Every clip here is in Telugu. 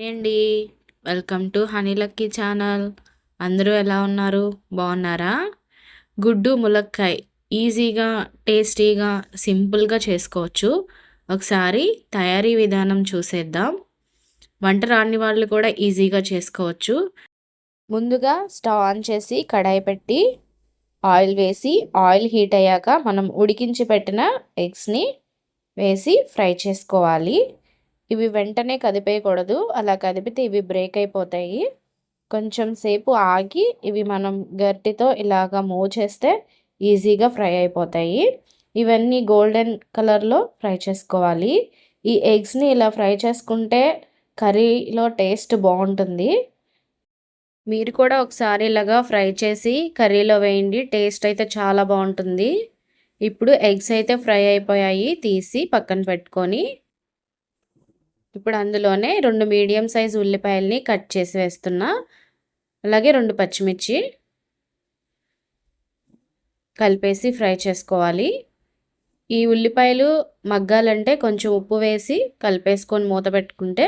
అండి welcome to honey lucky channel అందరూ ఎలా ఉన్నారు? బాగున్నారా? గుడ్డు ములక్కాయ ఈజీగా టేస్టీగా సింపుల్గా చేసుకోవచ్చు. ఒకసారి తయారీ విధానం చూసేద్దాం. వంట రాని వాళ్ళు కూడా ఈజీగా చేసుకోవచ్చు. ముందుగా స్టవ్ ఆన్ చేసి కడాయి పెట్టి ఆయిల్ వేసి ఆయిల్ హీట్ అయ్యాక మనం ఉడికించి పెట్టిన ఎగ్స్ని వేసి ఫ్రై చేసుకోవాలి. ఇవి వెంటనే కదిపేయకూడదు. అలా కదిపితే ఇవి బ్రేక్ అయిపోతాయి. కొంచెం సేపు ఆగి ఇవి మనం గట్టితో ఇలాగ మూవ్ చేస్తే ఈజీగా ఫ్రై అయిపోతాయి. ఇవన్నీ గోల్డెన్ కలర్లో ఫ్రై చేసుకోవాలి. ఈ ఎగ్స్ని ఇలా ఫ్రై చేసుకుంటే కర్రీలో టేస్ట్ బాగుంటుంది. మీరు కూడా ఒకసారి ఇలాగా ఫ్రై చేసి కర్రీలో వేయండి. టేస్ట్ అయితే చాలా బాగుంటుంది. ఇప్పుడు ఎగ్స్ అయితే ఫ్రై అయిపోయాయి. తీసి పక్కన పెట్టుకొని ఇప్పుడు అందులోనే రెండు మీడియం సైజ్ ఉల్లిపాయల్ని కట్ చేసి వేస్తున్నా. అలాగే రెండు పచ్చిమిర్చి కలిపేసి ఫ్రై చేసుకోవాలి. ఈ ఉల్లిపాయలు మగ్గాలంటే కొంచెం ఉప్పు వేసి కలిపేసుకొని మూత పెట్టుకుంటే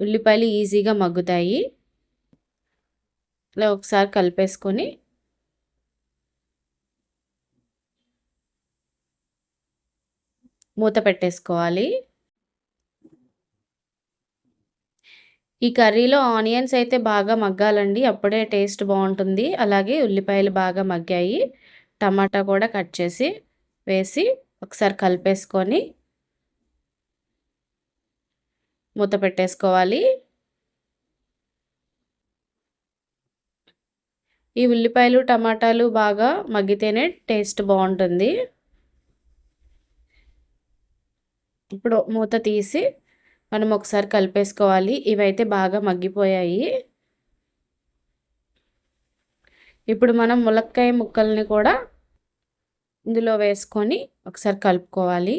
ఉల్లిపాయలు ఈజీగా మగ్గుతాయి. ఇలా ఒకసారి కలిపేసుకొని మూత పెట్టేసుకోవాలి. ఈ కర్రీలో ఆనియన్స్ అయితే బాగా మగ్గాలండి. అప్పుడే టేస్ట్ బాగుంటుంది. అలాగే ఉల్లిపాయలు బాగా మగ్గాయి. టమాటా కూడా కట్ చేసి వేసి ఒకసారి కలిపేసుకొని మూత పెట్టేసుకోవాలి. ఈ ఉల్లిపాయలు టమాటాలు బాగా మగ్గితేనే టేస్ట్ బాగుంటుంది. ఇప్పుడు మూత తీసి మనం ఒకసారి కలిపేసుకోవాలి. ఇవైతే బాగా మగ్గిపోయాయి. ఇప్పుడు మనం ములక్కాయ ముక్కల్ని కూడా ఇందులో వేసుకొని ఒకసారి కలుపుకోవాలి.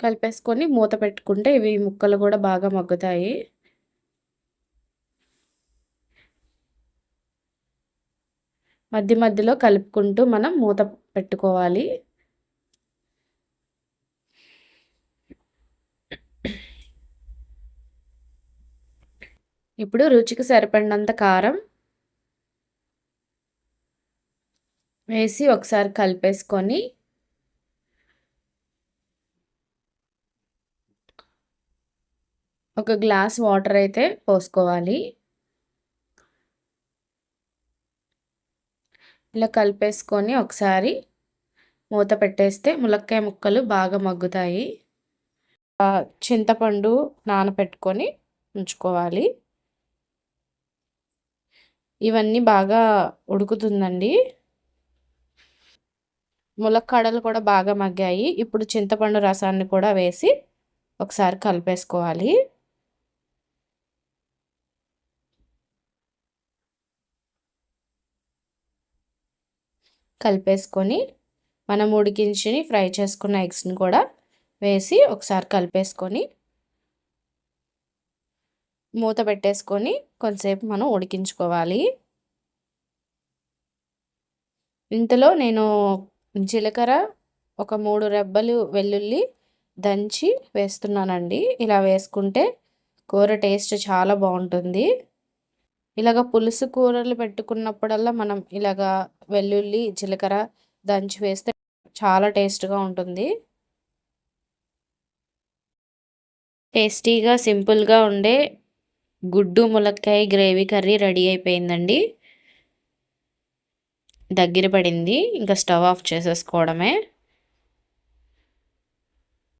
కలిపేసుకొని మూత పెట్టుకుంటే ఇవి ముక్కలు కూడా బాగా మగ్గుతాయి. మధ్య మధ్యలో కలుపుకుంటూ మనం మూత పెట్టుకోవాలి. ఇప్పుడు రుచికి సరిపడినంత కారం వేసి ఒకసారి కలిపేసుకొని ఒక గ్లాస్ వాటర్ అయితే పోసుకోవాలి. ఇలా కలిపేసుకొని ఒకసారి మూత పెట్టేస్తే ములక్కాయ ముక్కలు బాగా మగ్గుతాయి. చింతపండు నానబెట్టుకొని ఉంచుకోవాలి. ఇవన్నీ బాగా ఉడుకుతుందండి. ములక్కాడలు కూడా బాగా మగ్గాయి. ఇప్పుడు చింతపండు రసాన్ని కూడా వేసి ఒకసారి కలిపేసుకోవాలి. కలిపేసుకొని మనం ఉడికించి ఫ్రై చేసుకున్న ఎగ్స్ని కూడా వేసి ఒకసారి కలిపేసుకొని మూత పెట్టేసుకొని కొంతసేపు మనం ఉడికించుకోవాలి. ఇంతలో నేను జీలకర్ర ఒక మూడు రెబ్బలు వెల్లుల్లి దంచి వేస్తున్నానండి. ఇలా వేసుకుంటే కూర టేస్ట్ చాలా బాగుంటుంది. ఇలాగ పులుసు కూరలు పెట్టుకున్నప్పుడల్లా మనం ఇలాగ వెల్లుల్లి జీలకర్ర దంచి వేస్తే చాలా టేస్ట్గా ఉంటుంది. టేస్టీగా సింపుల్గా ఉండే గుడ్డు ములక్కాయ గ్రేవీ కర్రీ రెడీ అయిపోయిందండి. దగ్గర పడింది. ఇంకా స్టవ్ ఆఫ్ చేసేసుకోవడమే.